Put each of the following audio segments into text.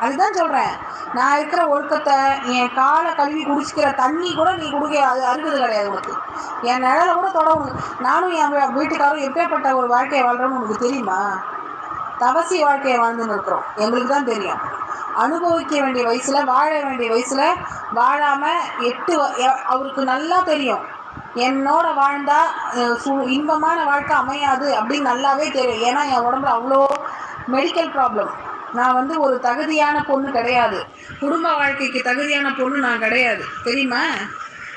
அதுதான் சொல்கிறேன் நான் இருக்கிற ஒழுக்கத்தை என் காலை கழுவி குடிச்சிக்கிற தண்ணி கூட நீ கொடுக்க அது அருகுது கிடையாது உனக்கு. என் நிழலை கூட தொட நானும் என் வீட்டுக்காரரும் எப்பேற்பட்ட ஒரு வாழ்க்கையை வாழ்கிறோம்னு உனக்கு தெரியுமா? தவசி வாழ்க்கையை வாழ்ந்துன்னு இருக்கிறோம். எங்களுக்கு தான் தெரியும். அனுபவிக்க வேண்டிய வயசில் வாழ வேண்டிய வயசில் வாழாமல் எட்டு அவருக்கு நல்லா தெரியும். என்னோட வாழ்ந்தா சு இன்பமான வாழ்க்கை அமையாது அப்படின்னு நல்லாவே தெரியும். ஏன்னா என் உடம்புல அவ்வளோ மெடிக்கல் ப்ராப்ளம் நான் வந்து ஒரு தகுதியான பொண்ணு கிடையாது. குடும்ப வாழ்க்கைக்கு தகுதியான பொண்ணு நான் கிடையாது. தெரியுமா?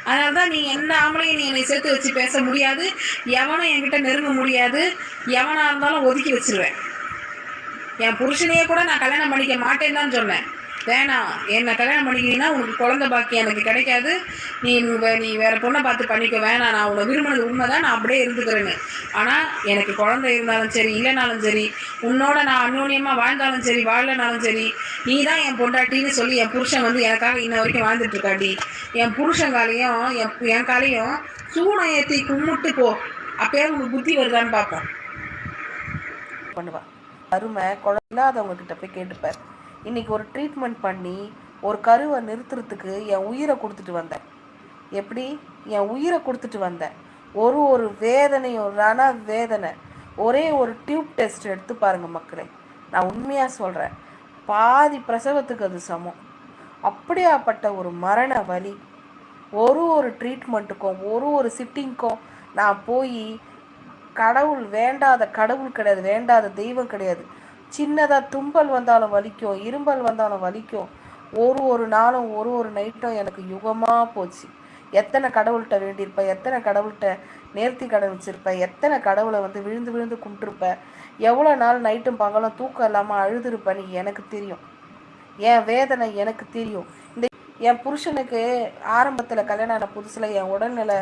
அதனால தான் நீ எந்த ஆம்பளையும் நீ என்னை சேர்த்து வச்சு பேச முடியாது. எவனும் என்கிட்ட நெருங்க முடியாது. எவனாக இருந்தாலும் ஒதுக்கி வச்சிருவேன். என் புருஷனையே கூட நான் கல்யாணம் பண்ணிக்க மாட்டேன்னு தான் சொன்னேன் வேணாம். என்னை கல்யாணம் பண்ணிக்கிட்டீங்கன்னா உனக்கு குழந்தை பாக்கி எனக்கு கிடைக்காது. நீ வே- நீ வேற பொண்ணை பார்த்து பண்ணிக்க. வேணாம் நான் உன்னை விரும்பினது உண்மைதான். நான் அப்படியே இருந்துக்கிறேன்னு. ஆனால் எனக்கு குழந்தை இருந்தாலும் சரி இல்லைனாலும் சரி உன்னோட நான் அந்யோன்யமாக வாழ்ந்தாலும் சரி வாழலனாலும் சரி நீ தான் என் பொண்டாட்டின்னு சொல்லி என் புருஷன் வந்து எனக்காக இன்ன வரைக்கும் வாழ்ந்துட்டுருக்காடி. என் புருஷன் காலையும் என் என் காலையும் சூனை ஏற்றி கும்பிட்டு போ. அப்பயே உங்களுக்கு புத்தி வருதான்னு பார்ப்போம். பண்ணுவா. அருமை. குழந்தை இல்லாதவங்க கிட்ட போய் கேட்டுப்பார். இன்றைக்கி ஒரு ட்ரீட்மெண்ட் பண்ணி ஒரு கருவை நிறுத்துறதுக்கு என் உயிரை கொடுத்துட்டு வந்தேன். எப்படி? என் உயிரை கொடுத்துட்டு வந்தேன். ஒரு ஒரு வேதனையும் ரனா வேதனை. ஒரே ஒரு டியூப் டெஸ்ட் எடுத்து பாருங்கள் மக்களே. நான் உண்மையாக சொல்கிறேன் பாதி பிரசவத்துக்கு அது சமம். அப்படியாப்பட்ட ஒரு மரண வலி. ஒரு ஒரு ட்ரீட்மெண்ட்டுக்கும் ஒரு ஒரு சிட்டிங்க்கும் நான் போய் கடவுள் வேண்டாத கடவுள் கிடையாது வேண்டாத தெய்வம் கிடையாது. சின்னதாக தும்பல் வந்தாலும் வலிக்கும் இரும்பல் வந்தாலும் வலிக்கும். ஒரு ஒரு நாளும் ஒரு ஒரு நைட்டும் எனக்கு யுகமாக போச்சு. எத்தனை கடவுள்கிட்ட வேண்டியிருப்பேன் எத்தனை கடவுள்கிட்ட நேர்த்தி கடன் வச்சுருப்பேன் எத்தனை கடவுளை வந்து விழுந்து விழுந்து கும்பிட்டுருப்பேன். எவ்வளோ நாள் நைட்டும் பகலும் தூக்கம் இல்லாமல் அழுதுருப்பேன்னு எனக்கு தெரியும். என் வேதனை எனக்கு தெரியும். இந்த என் புருஷனுக்கு ஆரம்பத்தில் கல்யாணம் ஆன புதுசில் என் உடல்நிலை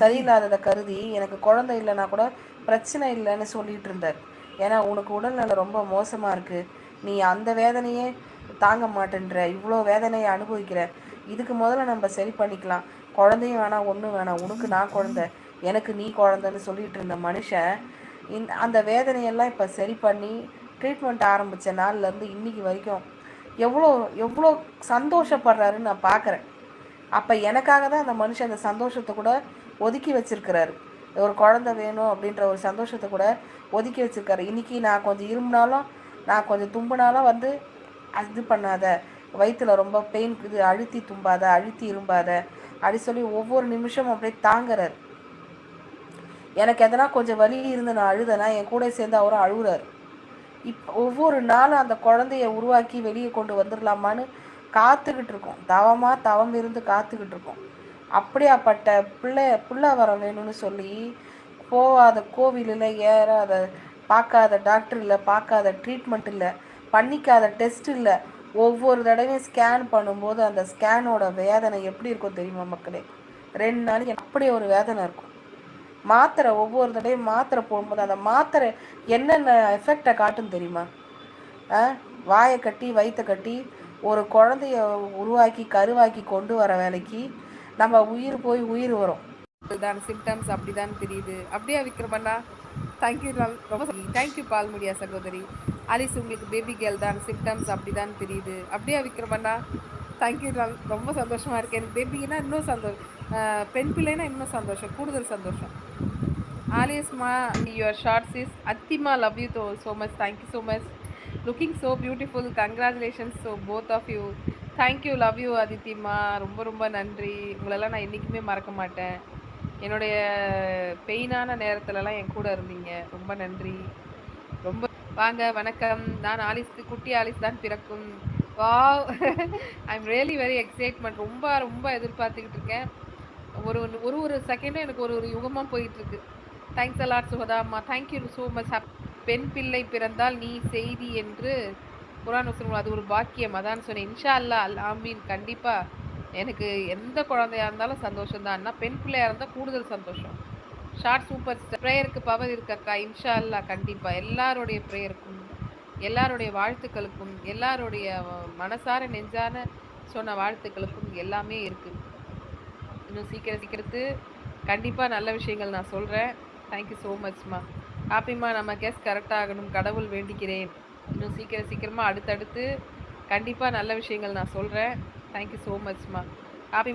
சரியில்லாததை கருதி எனக்கு குழந்தை இல்லைன்னா கூட பிரச்சனை இல்லைன்னு சொல்லிட்டு இருந்தார். ஏன்னா உனக்கு உடல்நிலை ரொம்ப மோசமாக இருக்குது நீ அந்த வேதனையே தாங்க மாட்டேன்ற இவ்வளோ வேதனையை அனுபவிக்கிற. இதுக்கு முதல்ல நம்ம சரி பண்ணிக்கலாம். குழந்தையும் வேணாம் ஒன்றும் வேணாம் உனக்கு நான் குழந்தை. எனக்கு நீ குழந்தைன்னு சொல்லிட்டு இருந்த மனுஷன் இந் அந்த வேதனையெல்லாம் இப்போ சரி பண்ணி ட்ரீட்மெண்ட் ஆரம்பித்த நாள்லேருந்து இன்னைக்கு வரைக்கும் எவ்வளோ எவ்வளோ சந்தோஷப்படுறாருன்னு நான் பார்க்குறேன் அப்போ எனக்காக தான் அந்த மனுஷன் அந்த சந்தோஷத்தை கூட ஒதுக்கி வச்சிருக்கிறாரு. ஒரு குழந்த வேணும் அப்படின்ற ஒரு சந்தோஷத்தை கூட ஒதுக்கி வச்சுருக்காரு. இன்றைக்கி நான் கொஞ்சம் இரும்புனாலும் நான் கொஞ்சம் தும்புனாலும் வந்து இது பண்ணாத. வயிற்றுல ரொம்ப பெயின் இது அழுத்தி தும்பாத அழுத்தி இரும்பாத. அப்படி சொல்லி ஒவ்வொரு நிமிஷமும் அப்படியே தாங்குறாரு. எனக்கு எதனா கொஞ்சம் வலி இருந்து நான் அழுதனா என் கூட சேர்ந்து அவரும் அழுகுறாரு. இப் ஒவ்வொரு நாளும் அந்த குழந்தைய உருவாக்கி வெளியே கொண்டு வந்துடலாமான்னு காத்துக்கிட்டு இருக்கோம். தவமாக தவம் இருந்து காத்துக்கிட்டு இருக்கோம். அப்படியாப்பட்ட பிள்ளை பிள்ளை வரம் வேணும்னு சொல்லி போகாத கோவிலில் ஏறாத பார்க்காத டாக்டர் இல்லை பார்க்காத ட்ரீட்மெண்ட் இல்லை பண்ணிக்காத டெஸ்ட் இல்லை ஒவ்வொரு தடவையும் ஸ்கேன் பண்ணும்போது அந்த ஸ்கேனோட வேதனை எப்படி இருக்கும் தெரியுமா மக்களே? ரெண்டு நாளைக்கு அப்படி ஒரு வேதனை இருக்கும். மாத்திரை ஒவ்வொரு தடவையும் மாத்திரை போடும்போது அந்த மாத்திரை என்னென்ன எஃபெக்டை காட்டும் தெரியுமா? ஆ வாயை கட்டி வயிற்றை கட்டி ஒரு குழந்தைய உருவாக்கி கருவாக்கி கொண்டு வர வேலைக்கு நம்ம உயிர் போய் உயிர் வரும். தான் சிம்டம்ஸ் அப்படிதான் தெரியுது. அப்படியே விக்ரமண்ணா? தேங்க்யூ ரொம்ப தேங்க்யூ பால்முடியா சகோதரி. அலிஸ் உங்களுக்கு பேபி கேர்ள் தான். சிம்டம்ஸ் அப்படிதான் தெரியுது. அப்படியே விக்ரமண்ணா? தேங்க்யூ ரொம்ப சந்தோஷமாக இருக்குது எனக்கு பேபின்னா இன்னும் சந்தோஷம் பெண் பிள்ளைனா இன்னும் சந்தோஷம். கூடுதல் சந்தோஷம். ஆலியஸ்மா your shorts is அத்திமா love you though so much thank you so much looking so beautiful congratulations so both of you thank you love you அதித்திமா ரொம்ப ரொம்ப நன்றி. உங்களெல்லாம் நான் என்றைக்குமே மறக்க மாட்டேன். என்னுடைய பெயினான நேரத்துலலாம் என் கூட இருந்தீங்க. ரொம்ப நன்றி. ரொம்ப வாங்க வணக்கம். நான் ஆலிஸ்க்கு குட்டி ஆலிஸ் தான் பிறக்கும். Wow. I am really very excitement ரொம்ப ரொம்ப எதிர்பார்த்துக்கிட்டு இருக்கேன். ஒரு ஒரு- ஒரு ஒரு செகண்டும் எனக்கு ஒரு ஒரு யுகமாக போயிட்டுருக்கு. தேங்க்ஸ் அலாட் சுகதாம்மா தேங்க்யூ ஸோ மச் பெண் பிள்ளை பிறந்தால் நீ செய்தி என்று குரான் வசனம் அது ஒரு பாக்கியம். அதான் சொன்னேன். இன்ஷா அல்லா அல் ஆமீன். கண்டிப்பாக எனக்கு எந்த குழந்தையா இருந்தாலும் சந்தோஷம் தான். பெண் பிள்ளையாக இருந்தால் கூடுதல் சந்தோஷம். ஷார்ட் சூப்பர் ப்ரேயருக்கு பவர் இருக்கக்கா இன்ஷா அல்லா கண்டிப்பாக எல்லாருடைய ப்ரேயருக்கும் எல்லாருடைய வாழ்த்துக்களுக்கும் எல்லாருடைய மனசார நெஞ்சான சொன்ன வாழ்த்துக்களுக்கும் எல்லாமே இருக்குது இன்னும் சீக்கிரம் சீக்கிரத்து கண்டிப்பாக நல்ல விஷயங்கள் நான் சொல்கிறேன் தேங்க்யூ ஸோ மச்மா ஹாப்பிம்மா நம்ம கெஸ் கரெக்டாக ஆகணும். கடவுள் வேண்டிக்கிறேன். இன்னும் சீக்கிரம் சீக்கிரமாக அடுத்தடுத்து கண்டிப்பாக நல்ல விஷயங்கள் நான் சொல்கிறேன் தேங்க்யூ ஸோ மச்மா ஹாப்பி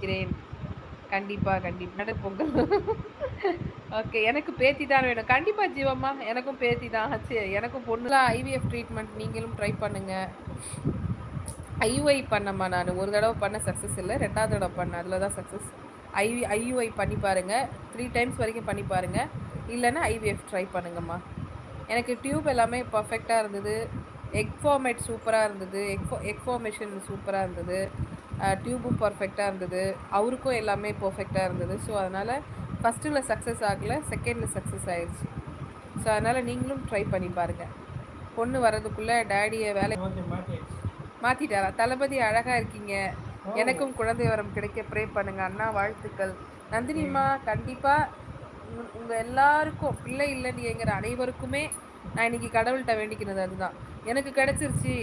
கண்டிப்பாக கண்டிப்பாக நட பொங்கல் ஓகே எனக்கு பேத்தி தான் வேணும். கண்டிப்பாக ஜீவம்மா. எனக்கும் பேத்தி தான். சரி எனக்கும் பொண்ணுலாம் ஐவிஎஃப் ட்ரீட்மெண்ட் நீங்களும் ட்ரை பண்ணுங்கள் ஐயுஐ பண்ணம்மா நான். ஒரு தடவை பண்ண சக்ஸஸ் இல்லை. ரெண்டாவது தடவை பண்ணேன். அதில் தான் சக்ஸஸ் ஐ ஐயுஐ பண்ணி பாருங்கள் த்ரீ டைம்ஸ் வரைக்கும் பண்ணி பாருங்கள் இல்லைன்னா ஐவிஎஃப் ட்ரை பண்ணுங்கம்மா. எனக்கு டியூப் எல்லாமே பர்ஃபெக்டாக இருந்தது. எக் ஃபார்மேட் சூப்பராக இருந்தது. எக் எக் ஃபார்மேஷன் சூப்பராக இருந்தது. டியூபும் பர்ஃபெக்டாக இருந்தது. அவருக்கும் எல்லாமே பர்ஃபெக்டாக இருந்தது. ஸோ அதனால் ஃபஸ்ட்டில் சக்ஸஸ் ஆகலை செகண்டில் சக்ஸஸ் ஆயிடுச்சு ஸோ அதனால் நீங்களும் ட்ரை பண்ணி பாருங்கள் பொண்ணு வர்றதுக்குள்ளே டேடியை வேலை மாற்றிட்டாரா தளபதி அழகாக இருக்கீங்க. எனக்கும் குழந்தை வரம் கிடைக்க ப்ரே பண்ணுங்க. அண்ணா வாழ்த்துக்கள். நந்தினிம்மா கண்டிப்பாக உங்கள் எல்லாருக்கும் பிள்ளை இல்லைங்கிற அனைவருக்குமே நான் இன்றைக்கி கடவுள்கிட்ட வேண்டிக்கிறது அதுதான். எனக்கு கிடச்சிருச்சு.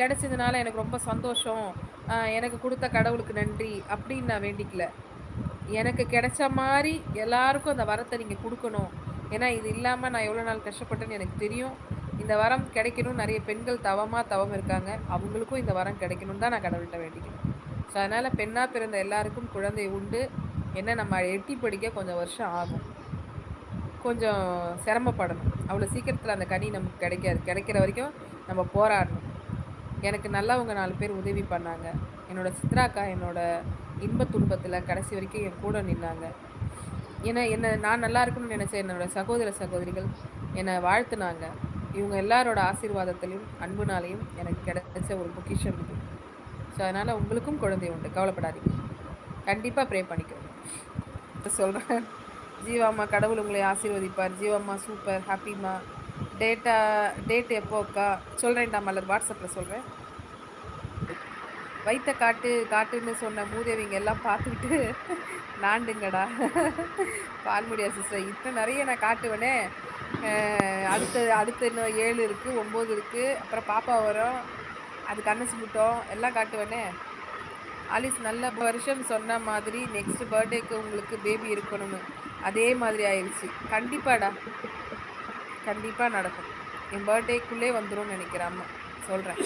கிடச்சதுனால எனக்கு ரொம்ப சந்தோஷம். எனக்கு கொடுத்த கடவுளுக்கு நன்றி அப்படின்னு நான் வேண்டிக்கல. எனக்கு கிடைச்ச மாதிரி எல்லாருக்கும் அந்த வரத்தை நீங்கள் கொடுக்கணும். ஏன்னா இது இல்லாமல் நான் எவ்வளோ நாள் கஷ்டப்பட்டேன்னு எனக்கு தெரியும். இந்த வரம் கிடைக்கணும் நிறைய பெண்கள் தவமாக தவம் இருக்காங்க. அவங்களுக்கும் இந்த வரம் கிடைக்கணும் தான் நான் கடவுள்கிட்ட வேண்டிக்கிறேன். ஸோ அதனால் பெண்ணாக பிறந்த எல்லாருக்கும் குழந்தை உண்டு. என்ன நம்ம எட்டி படிக்க கொஞ்சம் வருஷம் ஆகும். கொஞ்சம் சிரமப்படணும். அவ்வளோ சீக்கிரத்தில் அந்த கனி நமக்கு கிடைக்காது. கிடைக்கிற வரைக்கும் நம்ம போராடணும். எனக்கு நல்லவங்க நாலு பேர் உதவி பண்ணாங்க. என்னோட சித்ராக்கா என்னோடய இன்ப துன்பத்தில் கடைசி வரைக்கும் என் கூட நின்னாங்க. ஏன்னா என்னை நான் நல்லா இருக்கணும்னு நினச்ச என்னோட சகோதர சகோதரிகள் என்னை வாழ்த்துனாங்க. இவங்க எல்லாரோட ஆசீர்வாதத்திலையும் அன்புனாலையும் எனக்கு கிடைச்ச ஒரு பொக்கிஷம் இது. ஸோ அதனால் உங்களுக்கும் குழந்தை உண்டு. கவலைப்படாதீங்க. கண்டிப்பாக ப்ரே பண்ணிக்கிறோம் சொல்கிறேன் ஜீவாம்மா கடவுள் உங்களை ஆசீர்வதிப்பார். ஜீவாம்மா சூப்பர் ஹாப்பிம்மா டேட்டா டேட் எப்போக்கா சொல்கிறேன்டா மலர் வாட்ஸ்அப்பில் சொல்கிறேன் வைத்த காட்டு காட்டுன்னு சொன்ன மூதேவிங்க எல்லாம் பார்த்துக்கிட்டு நாண்டுங்கடா. பால்முடியா சிஸ்டர் இன்னும் நிறைய நான் காட்டுவேனே. அடுத்தது அடுத்த இன்னும் ஏழு இருக்குது ஒம்பது இருக்குது அப்புறம் பாப்பா வரும். அது கண்ணசு முட்டோம் எல்லாம் காட்டுவேனே. ஆலிஸ் நல்ல வருஷம் சொன்ன மாதிரி நெக்ஸ்ட் பர்த்டேக்கு உங்களுக்கு பேபி இருக்கணும்னு. அதே மாதிரி ஆயிடுச்சு. கண்டிப்பாடா. கண்டிப்பாக நடக்கும். என் பர்த்டேக்குள்ளே வந்துடும் நினைக்கிறேன் அம்மா. சொல்கிறேன்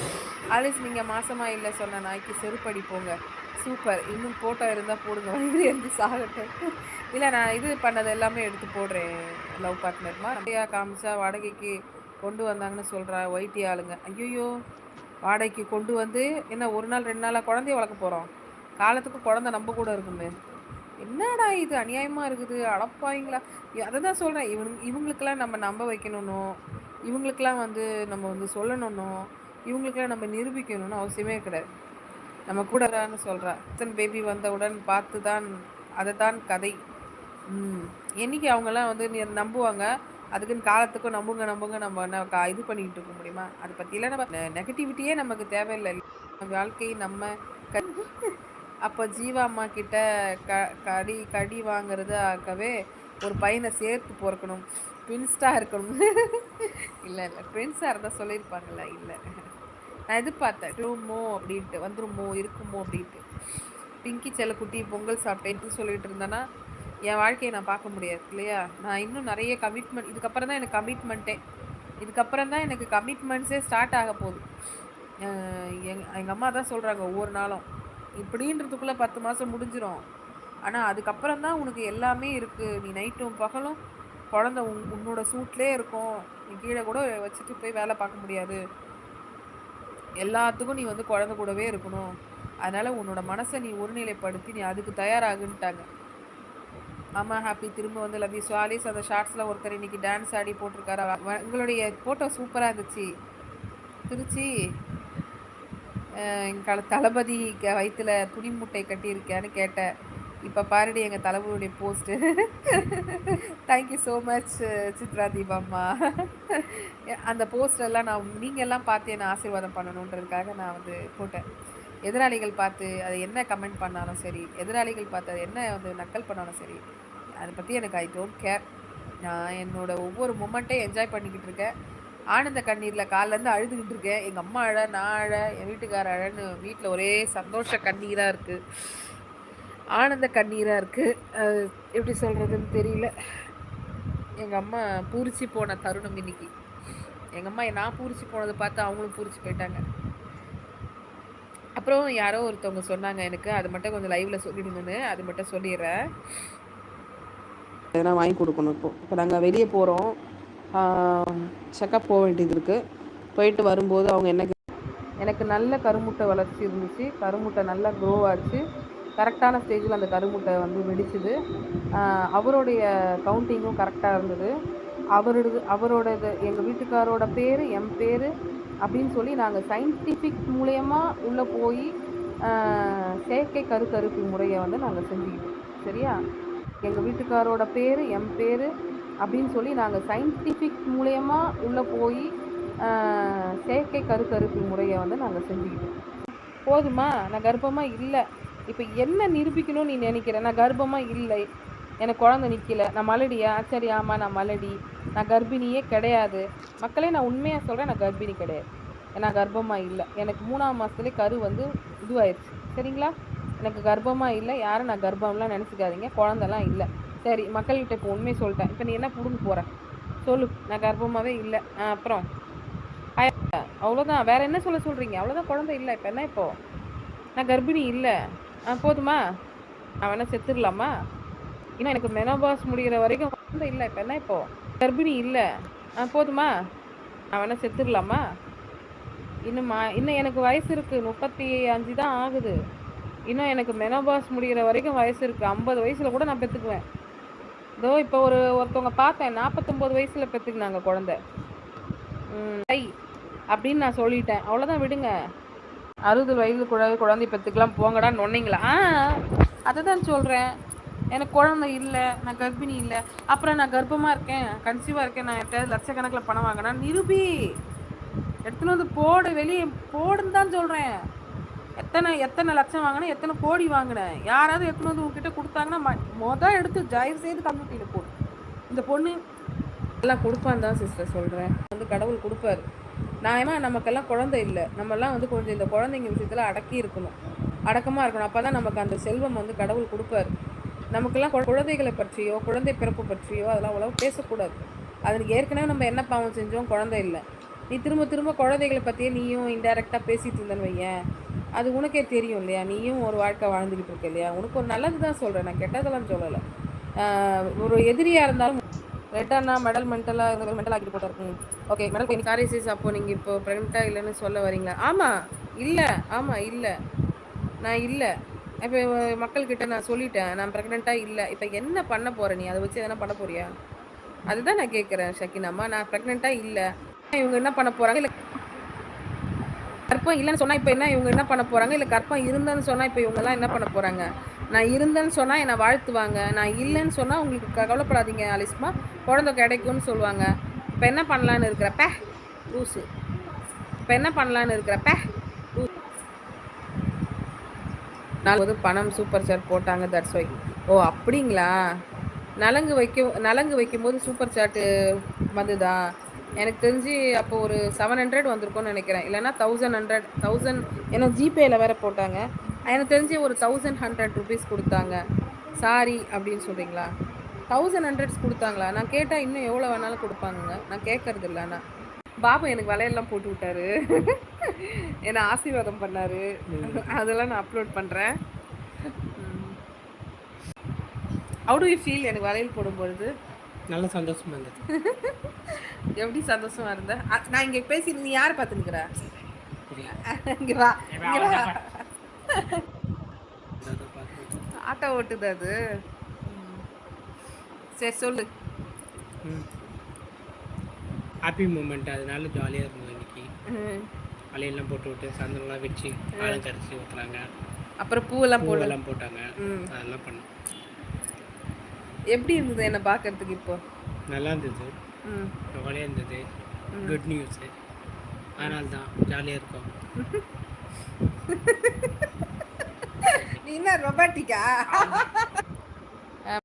ஆலிஸ் நீங்கள் மாதமாக இல்லை சொன்ன நாய்க்கு செருப்படி போங்க. சூப்பர். இன்னும் ஃபோட்டோ இருந்தால் போடுங்க. வயிறு இருந்து சாகட்டும். இல்லை நான் இது பண்ணது எல்லாமே எடுத்து போடுறேன். லவ் பார்ட்னர்மா நிறையா காமிச்சா வாடகைக்கு கொண்டு வந்தாங்கன்னு சொல்கிறா ஒயிட்டி ஆளுங்க. ஐயோ வாடகைக்கு கொண்டு வந்து என்ன ஒரு நாள் ரெண்டு நாளாக குழந்தைய வளர்க்க போகிறோம் காலத்துக்கு குழந்தை நம்ம கூட இருக்குமே. என்னடா இது? அநியாயமாக இருக்குது. அளப்பாய்ங்களா அதை தான் சொல்கிறேன் இவன் இவங்களுக்கெல்லாம் நம்ம நம்ப வைக்கணும்னோ இவங்களுக்கெல்லாம் வந்து நம்ம வந்து சொல்லணும்னோ இவங்களுக்கெல்லாம் நம்ம நிரூபிக்கணும்னு அவசியமே கிடையாது. நம்ம கூடறான்னு சொல்கிறா அத்தன் பேபி வந்தவுடன் பார்த்து தான் அதை தான் கதை. என்றைக்கு என்னைக்கு அவங்கெல்லாம் வந்து நீ நம்புவாங்க அதுக்குன்னு காலத்துக்கும் நம்புங்க நம்புங்க நம்ம என்ன கா- இது பண்ணிக்கிட்டு இருக்க முடியுமா? அதை பற்றிலாம் நம்ம நெகட்டிவிட்டியே நமக்கு தேவையில்லை. நம்ம வாழ்க்கை நம்ம க அப்போ ஜீவா அம்மா கிட்ட க கடி கடி வாங்குறதுக்காகவே ஒரு பையனை சேர்த்து பிறக்கணும். ட்வின்ஸ்டாக இருக்கணும். இல்லை இல்லை. ட்வின்ஸாக இருந்தால் சொல்லியிருப்பாங்கல்ல இல்லை. நான் எதிர்பார்த்தேன் ரூமோ அப்படின்ட்டு வந்துருமோ? இருக்குமோ? அப்படின்ட்டு. பிங்கி செல்லக்குட்டி பொங்கல் சாப்பிட்டேன்னு சொல்லிட்டு இருந்தேன்னா என் வாழ்க்கையை நான் பார்க்க முடியாது இல்லையா? நான் இன்னும் நிறைய கமிட்மெண்ட் இதுக்கப்புறம் தான் எனக்கு கமிட்மெண்ட்டே இதுக்கப்புறம் தான் எனக்கு கமிட்மெண்ட்ஸே ஸ்டார்ட் ஆக போகுது. எங் எங்கள் அம்மா தான் சொல்கிறாங்க ஒவ்வொரு நாளும். இப்படின்றதுக்குள்ளே பத்து மாதம் முடிஞ்சிடும் ஆனால் அதுக்கப்புறம் தான் உனக்கு எல்லாமே இருக்குது நீ நைட்டும் பகலும் குழந்த உன் உன்னோட சூட்லேயே இருக்கும். நீ கீழே கூட வச்சுட்டு போய் வேலை பார்க்க முடியாது. எல்லாத்துக்கும் நீ வந்து குழந்த கூடவே இருக்கணும். அதனால் உன்னோட மனசை நீ ஒருநிலைப்படுத்தி நீ அதுக்கு தயாராகுன்ட்டாங்க. ஆமாம் ஹாப்பி திரும்ப வந்து லவ்யூ சுவாலிஸ் அந்த ஷார்ட்ஸில் ஒருத்தர் இன்னைக்கு டான்ஸ் ஆடி போட்டிருக்காரு. உங்களுடைய ஃபோட்டோ சூப்பராக இருந்துச்சு. திருச்சி எங்கள் தளபதி க- வயித்துல துணி மூட்டை கட்டியிருக்கேன்னு கேட்டேன். இப்போ பாருடி எங்கள் தளபதியுடைய post. Thank you so much Chitra தீபம்மா அந்த போஸ்டெல்லாம் நான் நீங்கள்லாம் பார்த்து என்னை ஆசீர்வாதம் பண்ணணுன்றதுக்காக நான் வந்து போட்டேன். எதிராளிகள் பார்த்து அது என்ன கமெண்ட் பண்ணாலும் சரி எதிராளிகள் பார்த்து அது என்ன வந்து நக்கல் பண்ணாலும் சரி அதை பற்றி எனக்கு ஐ டோன்ட் கேர் நான் என்னோடய ஒவ்வொரு மூமெண்ட்டையும் என்ஜாய் பண்ணிக்கிட்டு இருக்கேன். ஆனந்த கண்ணீரில் காலிலேருந்து அழுதுகிட்டு இருக்கேன். எங்கள் அம்மா அழ நான் அழ என் வீட்டுக்கார அழன்னு வீட்டில் ஒரே சந்தோஷ கண்ணீராக இருக்குது ஆனந்த கண்ணீராக இருக்குது எப்படி சொல்கிறதுன்னு தெரியல. எங்கள் அம்மா பூரிச்சு போன தருணம் இன்றைக்கி எங்கள் அம்மா நான் பூரிச்சு போனதை பார்த்து அவங்களும் பூரிச்சு போயிட்டாங்க. அப்புறம் யாரோ ஒருத்தவங்க சொன்னாங்க எனக்கு. அது மட்டும் கொஞ்சம் லைவில் சொல்லிடுங்கன்னு. அது மட்டும் சொல்லிடுறேன். எதனா வாங்கி கொடுக்கணும் இப்போ. இப்போ நாங்கள் வெளியே போகிறோம் செக்கப் போக வேண்டியது இருக்குது போயிட்டு வரும்போது அவங்க என்ன எனக்கு நல்ல கருமுட்டை வளர்ச்சி இருந்துச்சு. கருமுட்டை நல்லா க்ரோ ஆச்சு. கரெக்டான ஸ்டேஜில் அந்த கருமுட்டை வந்து வெடிச்சுது. அவருடைய கவுண்டிங்கும் கரெக்டாக இருந்தது. அவரோடது அவரோடது எங்கள் வீட்டுக்காரோட பேர் என் பேர் அப்படின்னு சொல்லி நாங்கள் சயின்டிஃபிக் மூலயமா உள்ளே போய் செயற்கை கருக்கருப்பு முறையை வந்து நாங்கள் செஞ்சுக்கிட்டோம். சரியா? எங்கள் வீட்டுக்காரோட பேர் என் பேர் அப்படின்னு சொல்லி நாங்கள் சயின்டிஃபிக் மூலயமா உள்ளே போய் செயற்கை கருக்கருப்பு முறையை வந்து நாங்கள் செஞ்சுக்கிட்டோம். போதுமா? நான் கர்ப்பமாக இல்லை. இப்போ என்ன நிரூபிக்கணும்னு நீ நினைக்கிற? நான் கர்ப்பமாக இல்லை. எனக்கு குழந்தை நிற்கல நான் மலடியா சரி ஆமாம் நான் மலடி. நான் கர்ப்பிணியே கிடையாது. மக்களே நான் உண்மையாக சொல்கிறேன் நான் கர்ப்பிணி கிடையாது. நான் கர்ப்பமாக இல்லை. எனக்கு மூணாம் மாதத்துலேயே கரு வந்து இதுவாயிருச்சு. சரிங்களா? எனக்கு கர்ப்பமாக இல்லை. யாரும் நான் கர்ப்பம்லாம் நினச்சிக்காதீங்க. குழந்தெல்லாம் இல்லை. சரி மக்கள்கிட்ட இப்போ உண்மை சொல்லிட்டேன். இப்போ நீ என்ன பிடுங்க போகிற சொல்லு. நான் கர்ப்பமாகவே இல்லை. ஆ, அப்புறம். ஆயா, அவ்வளோதான் வேற என்ன சொல்ல சொல்கிறீங்க அவ்வளோதான் குழந்தை இல்லை. இப்போ என்ன இப்போ? நான் கர்ப்பிணி இல்லை. ஆ போதுமா? நான் வேணா செத்துடலாமா ஏன்னா எனக்கு மெனோபாஸ் முடிகிற வரைக்கும் குழந்தை இல்லை. இப்போ என்ன இப்போ? கர்ப்பிணி இல்லை. ஆ போதுமா? நான் வேணா செத்துடலாமா இன்னும்மா இன்னும் எனக்கு வயசு இருக்குது முப்பத்தி அஞ்சு தான் ஆகுது. இன்னும் எனக்கு மெனோபாஸ் முடிகிற வரைக்கும் வயசு இருக்குது ஐம்பது வயசில் கூட நான் பெற்றுக்குவேன் இதோ இப்போ ஒரு ஒருத்தவங்க பார்த்தேன் நாற்பத்தொம்போது வயசில் பெற்றுக்கினாங்க குழந்தை. ம், ஐ அப்படின்னு நான் சொல்லிட்டேன். அவ்வளோதான் விடுங்க. அறுபது வயது குழந்தை குழந்தை பெற்றுக்கலாம் போங்கடான்னு சொன்னீங்களா? ஆ அதை தான் சொல்கிறேன் எனக்கு குழந்தை இல்லை நான் கர்ப்பிணி இல்லை. அப்புறம் நான் கர்ப்பமாக இருக்கேன் கன்சீவாக இருக்கேன் நான் எட்டாவது லட்சக்கணக்கில் பணம் வாங்கினா நிரூபி எடுத்துன்னு வந்து போடு வெளியே போடுன்னு தான் சொல்கிறேன் எத்தனை எத்தனை லட்சம் வாங்கினேன் எத்தனை கோடி வாங்கினேன்? யாராவது எடுத்துன்னு வந்து உங்ககிட்ட கொடுத்தாங்கன்னா ம- மொத எடுத்து தயவு செய்து கம்யூனிட்டியில் போடு இந்த பொண்ணு எல்லாம் கொடுப்பான் தான் சிஸ்டர் சொல்கிறேன் வந்து கடவுள் கொடுப்பாரு. நியாயமா நமக்கெல்லாம் குழந்தை இல்லை. நம்மெல்லாம் வந்து கொஞ்சம் இந்த குழந்தைங்க விஷயத்தில் அடக்கி இருக்கணும். அடக்கமாக இருக்கணும். அப்போ தான் நமக்கு அந்த செல்வம் வந்து கடவுள் கொடுப்பாரு. நமக்கெல்லாம் குழந்தைகளை பற்றியோ குழந்தை பிறப்பு பற்றியோ அதெல்லாம் அவ்வளோ பேசக்கூடாது. அதுக்கு ஏற்கனவே நம்ம என்ன பாவம் செஞ்சோம் குழந்தை இல்லை. நீ திரும்ப திரும்ப குழந்தைகளை பற்றியே நீயும் இன்டெரக்டாக பேசிகிட்டு இருந்தேன்னு வையேன். அது உனக்கே தெரியும் இல்லையா? நீயும் ஒரு வாழ்க்கை வாழ்ந்துக்கிட்டு இருக்க இல்லையா? உனக்கு ஒரு நல்லது தான் சொல்கிறேன் நான் கெட்டதெல்லாம் சொல்லலை. ஒரு எதிரியாக இருந்தாலும் ரெட்டானா மெடல் மென்டலாக இருந்த மென்டல் ஆக்கிட்டு போட்டார் ஓகே மெடல் காரிசிஸ் அப்போ நீங்கள் இப்போ ப்ரெக்னெண்ட்டாக இல்லைன்னு சொல்ல வரீங்களா? ஆமாம் இல்லை. ஆமாம் இல்லை. நான் இல்லை. இப்போ மக்கள்கிட்ட நான் சொல்லிட்டேன். நான் ப்ரெக்னெண்ட்டாக இல்லை. இப்போ என்ன பண்ண போகிற நீ? அதை வச்சு எதனா பண்ண போறியா? அதுதான் நான் கேட்குறேன் ஷக்கினாம்மா நான் ப்ரெக்னெண்ட்டாக இல்லை. இவங்க என்ன பண்ண போகிறாங்க இல்லை கற்பம் இல்லைன்னு சொன்னால் இப்போ என்ன இவங்க என்ன பண்ண போகிறாங்க இல்லை கற்பம் இருந்தேன்னு சொன்னால் இப்போ இவங்கெல்லாம் என்ன பண்ண போகிறாங்க நான் இருந்தேன்னு சொன்னால் என்னை வாழ்த்துவாங்க. நான் இல்லைன்னு சொன்னால் உங்களுக்கு க- கவலைப்படாதீங்க அலிஸ்மா. குழந்தை கிடைக்கும்னு சொல்லுவாங்க. இப்போ என்ன பண்ணலான்னு இருக்கிறப்ப லூசு. இப்போ என்ன பண்ணலான்னு இருக்கிறப்ப நான் வந்து பணம் சூப்பர் சாட் போட்டாங்க தட்ஸ் ஒய் ஓ அப்படிங்களா? நலங்கு வைக்க நலங்கு வைக்கும்போது சூப்பர் சாட்டு வந்துதா? எனக்கு தெரிஞ்சு அப்போ ஒரு செவன் ஹண்ட்ரட் வந்திருக்கும்னு நினைக்கிறேன். இல்லைன்னா தௌசண்ட் ஹண்ட்ரட் தௌசண்ட் ஏன்னா ஜிபேயில் வேற போட்டாங்க. எனக்கு தெரிஞ்சு ஒரு தௌசண்ட் ஹண்ட்ரட் ருபீஸ் கொடுத்தாங்க. சாரி அப்படின்னு சொல்கிறீங்களா தௌசண்ட் ஹண்ட்ரட்ஸ் கொடுத்தாங்களா? நான் கேட்டால் இன்னும் எவ்வளோ வேணாலும் கொடுப்பாங்கங்க. நான் கேட்கறது இல்லை ஆனால் பாபு எனக்கு வலையெல்லாம் போட்டு விட்டாரு. என்னை ஆசீர்வாதம் பண்ணாரு. அதெல்லாம் நான் அப்லோட் பண்ணுறேன் ஹவு டு யூ ஃபீல் எனக்கு வளையல் போடும்பொழுது? நல்ல சந்தோஷமா இருந்தது. எப்படி சந்தோஷமா இருந்த? நான் இங்க பேசி நீ யாரை பார்த்து நிக்கிற? இங்க வா இங்க ஆட்டோ ஓட்டுது அது. சரி சொல்லு. Happy moment. அதனால ஜாலியாக இருந்தது இன்னைக்கு. வலையெல்லாம் போட்டு விட்டு சந்தனம்லாம் வச்சு அலங்கரிச்சு ஊற்றுனாங்க அப்புறம் பூவெல்லாம் பூவெல்லாம் போட்டாங்க. அதெல்லாம் பண்ணோம். எப்படி இருந்தது என்ன பார்க்கறதுக்கு இப்போ? நல்லா இருந்தது. ஜாலியாக இருந்தது. குட் நியூஸு அதனால தான் ஜாலியாக இருக்கும். நீ என்ன ரொபாட்டிக்கா